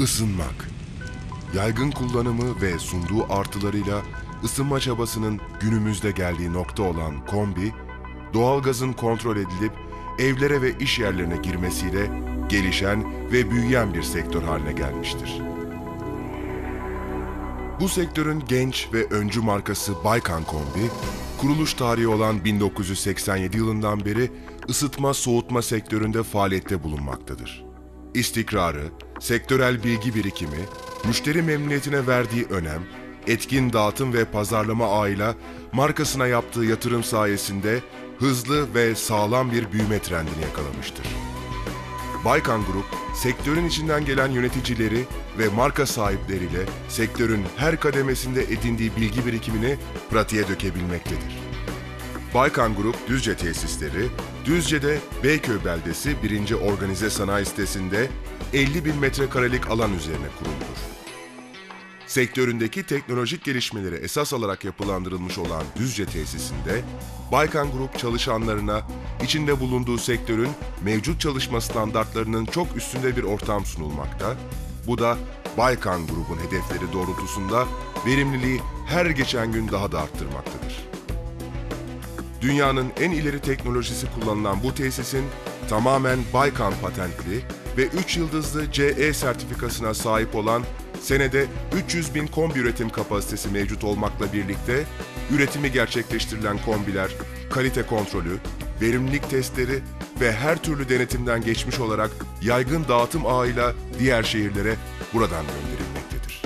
Isınmak. Yaygın kullanımı ve sunduğu artılarıyla ısınma çabasının günümüzde geldiği nokta olan kombi, doğalgazın kontrol edilip evlere ve iş yerlerine girmesiyle gelişen ve büyüyen bir sektör haline gelmiştir. Bu sektörün genç ve öncü markası Baykan Kombi, kuruluş tarihi olan 1987 yılından beri ısıtma soğutma sektöründe faaliyette bulunmaktadır. İstikrarı, sektörel bilgi birikimi, müşteri memnuniyetine verdiği önem, etkin dağıtım ve pazarlama ağıyla markasına yaptığı yatırım sayesinde hızlı ve sağlam bir büyüme trendini yakalamıştır. Baykan Grup, sektörün içinden gelen yöneticileri ve marka sahipleriyle sektörün her kademesinde edindiği bilgi birikimini pratiğe dökebilmektedir. Baykan Grup Düzce tesisleri, Düzce'de Beyköy beldesi 1. Organize Sanayi sitesinde 50 bin metrekarelik alan üzerine kuruludur. Sektöründeki teknolojik gelişmeleri esas alarak yapılandırılmış olan Düzce tesisinde, Baykan Grup çalışanlarına içinde bulunduğu sektörün mevcut çalışma standartlarının çok üstünde bir ortam sunulmakta. Bu da Baykan Grup'un hedefleri doğrultusunda verimliliği her geçen gün daha da arttırmaktadır. Dünyanın en ileri teknolojisi kullanılan bu tesisin tamamen Baykan patentli ve 3 yıldızlı CE sertifikasına sahip olan senede 300 bin kombi üretim kapasitesi mevcut olmakla birlikte üretimi gerçekleştirilen kombiler, kalite kontrolü, verimlilik testleri ve her türlü denetimden geçmiş olarak yaygın dağıtım ağıyla diğer şehirlere buradan gönderilmektedir.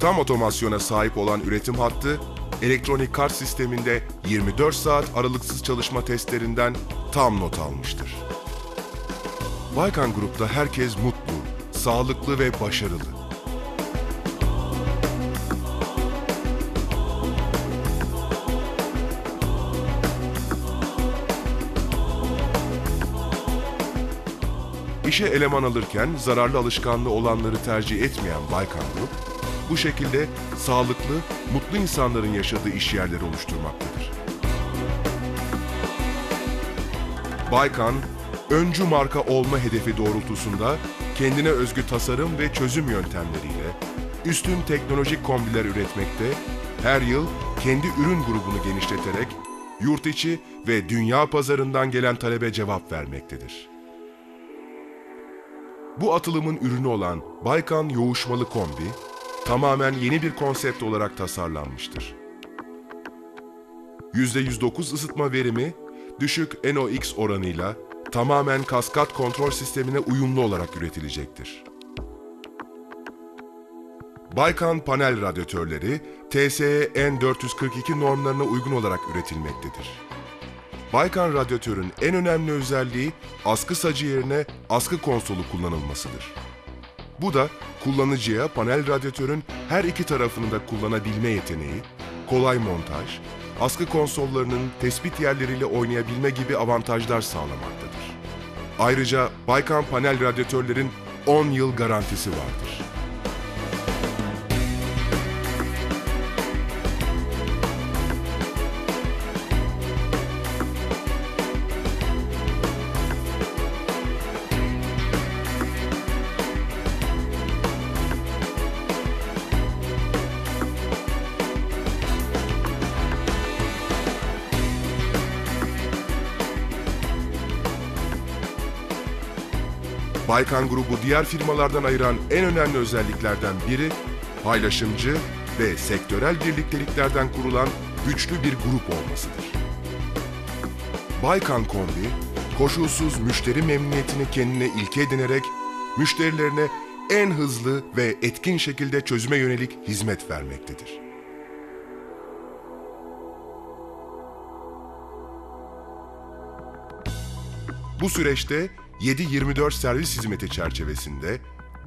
Tam otomasyona sahip olan üretim hattı, elektronik kart sisteminde 24 saat aralıksız çalışma testlerinden tam not almıştır. Baykan Grup'ta herkes mutlu, sağlıklı ve başarılı. İşe eleman alırken zararlı alışkanlığı olanları tercih etmeyen Baykan Grup, bu şekilde sağlıklı, mutlu insanların yaşadığı iş yerleri oluşturmaktadır. Baykan, öncü marka olma hedefi doğrultusunda kendine özgü tasarım ve çözüm yöntemleriyle üstün teknolojik kombiler üretmekte, her yıl kendi ürün grubunu genişleterek yurt içi ve dünya pazarından gelen talebe cevap vermektedir. Bu atılımın ürünü olan Baykan Yoğuşmalı Kombi, tamamen yeni bir konsept olarak tasarlanmıştır. %109 ısıtma verimi, düşük NOx oranıyla tamamen kaskat kontrol sistemine uyumlu olarak üretilecektir. Baykan panel radyatörleri TSE N442 normlarına uygun olarak üretilmektedir. Baykan radyatörün en önemli özelliği askı sacı yerine askı konsolu kullanılmasıdır. Bu da kullanıcıya panel radyatörün her iki tarafını da kullanabilme yeteneği, kolay montaj, askı konsollarının tespit yerleriyle oynayabilme gibi avantajlar sağlamaktadır. Ayrıca Baykan panel radyatörlerin 10 yıl garantisi vardır. Baykan Grubu diğer firmalardan ayıran en önemli özelliklerden biri paylaşımcı ve sektörel birlikteliklerden kurulan güçlü bir grup olmasıdır. Baykan Kombi, koşulsuz müşteri memnuniyetini kendine ilke edinerek müşterilerine en hızlı ve etkin şekilde çözüme yönelik hizmet vermektedir. Bu süreçte 7-24 servis hizmeti çerçevesinde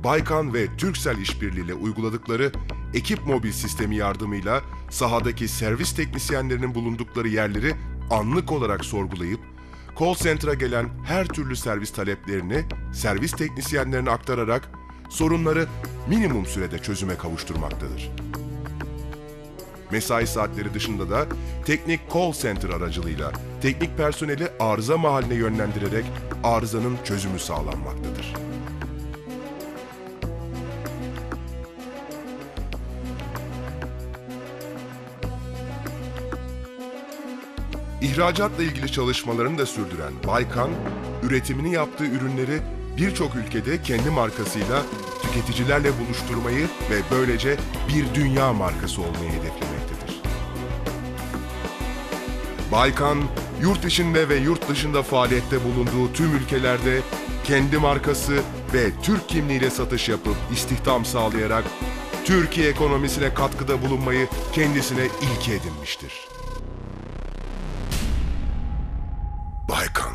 Baykan ve Türksel işbirliğiyle uyguladıkları ekip mobil sistemi yardımıyla sahadaki servis teknisyenlerinin bulundukları yerleri anlık olarak sorgulayıp call center'a gelen her türlü servis taleplerini servis teknisyenlerine aktararak sorunları minimum sürede çözüme kavuşturmaktadır. Mesai saatleri dışında da teknik call center aracılığıyla teknik personeli arıza mahalline yönlendirerek arızanın çözümü sağlanmaktadır. İhracatla ilgili çalışmalarını da sürdüren Baykan, üretimini yaptığı ürünleri birçok ülkede kendi markasıyla tüketicilerle buluşturmayı ve böylece bir dünya markası olmayı hedeflemektedir. Baykan, yurt içinde ve yurt dışında faaliyette bulunduğu tüm ülkelerde kendi markası ve Türk kimliğiyle satış yapıp istihdam sağlayarak Türkiye ekonomisine katkıda bulunmayı kendisine ilke edinmiştir. Baykan